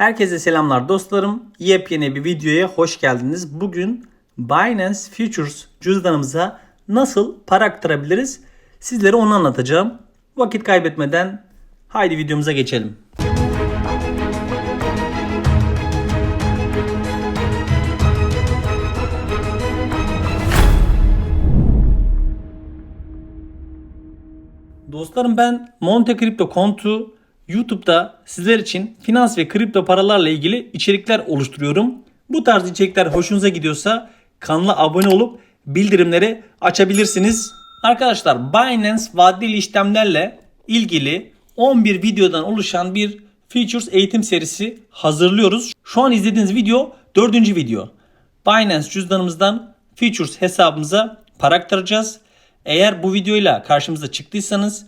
Herkese selamlar dostlarım. Yepyeni bir videoya hoş geldiniz. Bugün Binance Futures cüzdanımıza nasıl para aktarabiliriz? Sizlere onu anlatacağım. Vakit kaybetmeden haydi videomuza geçelim. Dostlarım ben Monte Crypto Kontu YouTube'da sizler için finans ve kripto paralarla ilgili içerikler oluşturuyorum. Bu tarz içerikler hoşunuza gidiyorsa kanala abone olup bildirimleri açabilirsiniz. Arkadaşlar Binance vadeli işlemlerle ilgili 11 videodan oluşan bir Features eğitim serisi hazırlıyoruz. Şu an izlediğiniz video 4. video. Binance cüzdanımızdan Features hesabımıza para aktaracağız. Eğer bu videoyla karşımıza çıktıysanız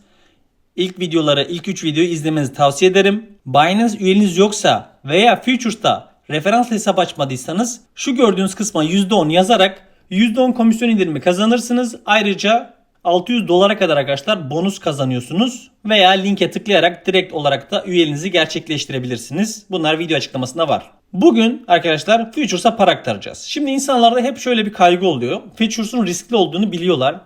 ilk videoları, ilk 3 videoyu izlemenizi tavsiye ederim. Binance üyeliğiniz yoksa veya Futures'ta referans hesap açmadıysanız şu gördüğünüz kısma %10 yazarak %10 komisyon indirimi kazanırsınız. Ayrıca 600 dolara kadar arkadaşlar bonus kazanıyorsunuz veya linke tıklayarak direkt olarak da üyeliğinizi gerçekleştirebilirsiniz. Bunlar video açıklamasında var. Bugün arkadaşlar Futures'a para aktaracağız. Şimdi insanlarda hep şöyle bir kaygı oluyor. Futures'un riskli olduğunu biliyorlar.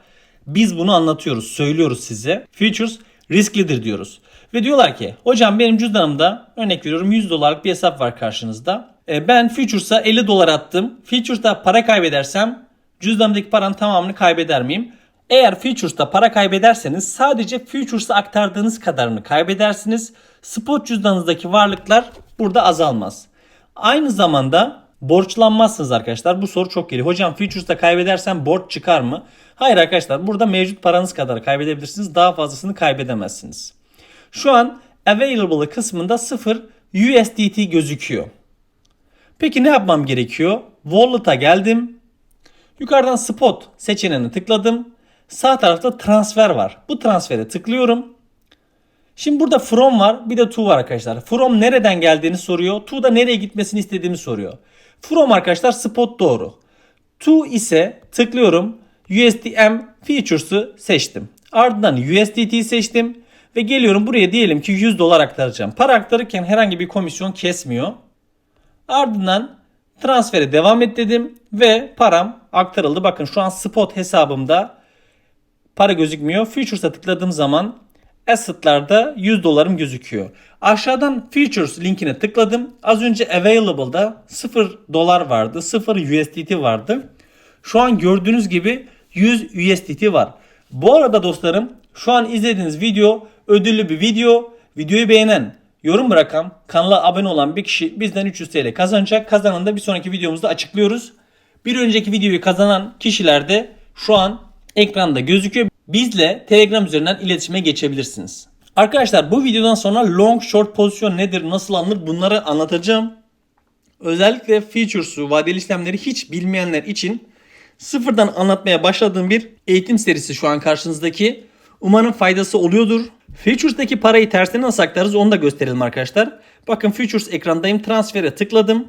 Biz bunu anlatıyoruz, söylüyoruz size. Futures risklidir diyoruz. Ve diyorlar ki hocam benim cüzdanımda örnek veriyorum 100 dolarlık bir hesap var karşınızda. E, ben Futures'a 50 dolar attım. Futures'ta para kaybedersem cüzdanımdaki paranın tamamını kaybeder miyim? Eğer Futures'ta para kaybederseniz sadece Futures'a aktardığınız kadarını kaybedersiniz. Spot cüzdanınızdaki varlıklar burada azalmaz. Aynı zamanda borçlanmazsınız arkadaşlar. Bu soru çok geliyor. Hocam Futures'ta kaybedersem borç çıkar mı? Hayır arkadaşlar burada mevcut paranız kadar kaybedebilirsiniz. Daha fazlasını kaybedemezsiniz. Şu an available kısmında 0 USDT gözüküyor. Peki ne yapmam gerekiyor? Wallet'a geldim. Yukarıdan spot seçeneğine tıkladım. Sağ tarafta transfer var. Bu transfere tıklıyorum. Şimdi burada from var bir de to var arkadaşlar. From nereden geldiğini soruyor. To da nereye gitmesini istediğimi soruyor. From arkadaşlar spot doğru. To ise tıklıyorum. USDM features'ı seçtim. Ardından USDT seçtim. Ve geliyorum buraya diyelim ki 100 dolar aktaracağım. Para aktarırken herhangi bir komisyon kesmiyor. Ardından transfere devam et dedim. Ve param aktarıldı. Bakın şu an spot hesabımda para gözükmüyor. Futures'a tıkladığım zaman Asset'larda 100 dolarım gözüküyor. Aşağıdan Futures linkine tıkladım. Az önce Available'da 0 dolar vardı. 0 USDT vardı. Şu an gördüğünüz gibi 100 USDT var. Bu arada dostlarım şu an izlediğiniz video ödüllü bir video. Videoyu beğenen, yorum bırakan, kanala abone olan bir kişi bizden 300 TL kazanacak. Kazananı da bir sonraki videomuzda açıklıyoruz. Bir önceki videoyu kazanan kişiler de şu an ekranda gözüküyor. Bizle Telegram üzerinden iletişime geçebilirsiniz. Arkadaşlar bu videodan sonra long short pozisyon nedir, nasıl alınır bunları anlatacağım. Özellikle features'u, vadeli işlemleri hiç bilmeyenler için sıfırdan anlatmaya başladığım bir eğitim serisi şu an karşınızdaki. Umarım faydası oluyordur. Futures'daki parayı tersine nasıl aktarırız onu da gösterelim arkadaşlar. Bakın Futures ekrandayım. Transfere tıkladım.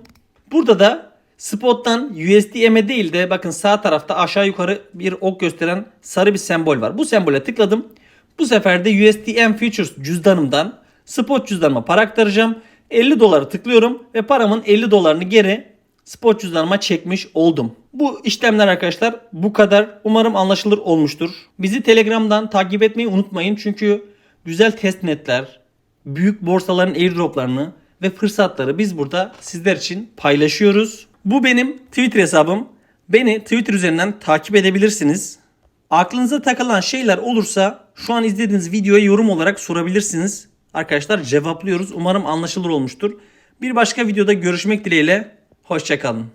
Burada da Spot'tan USDM'e değil de bakın sağ tarafta aşağı yukarı bir ok gösteren sarı bir sembol var. Bu sembole tıkladım. Bu sefer de USDM Futures cüzdanımdan spot cüzdanıma para aktaracağım. 50 doları tıklıyorum ve paramın 50 dolarını geri spot cüzdanıma çekmiş oldum. Bu işlemler arkadaşlar bu kadar. Umarım anlaşılır olmuştur. Bizi Telegram'dan takip etmeyi unutmayın. Çünkü güzel testnetler, büyük borsaların airdroplarını ve fırsatları biz burada sizler için paylaşıyoruz. Bu benim Twitter hesabım. Beni Twitter üzerinden takip edebilirsiniz. Aklınıza takılan şeyler olursa şu an izlediğiniz videoya yorum olarak sorabilirsiniz. Arkadaşlar cevaplıyoruz. Umarım anlaşılır olmuştur. Bir başka videoda görüşmek dileğiyle. Hoşçakalın.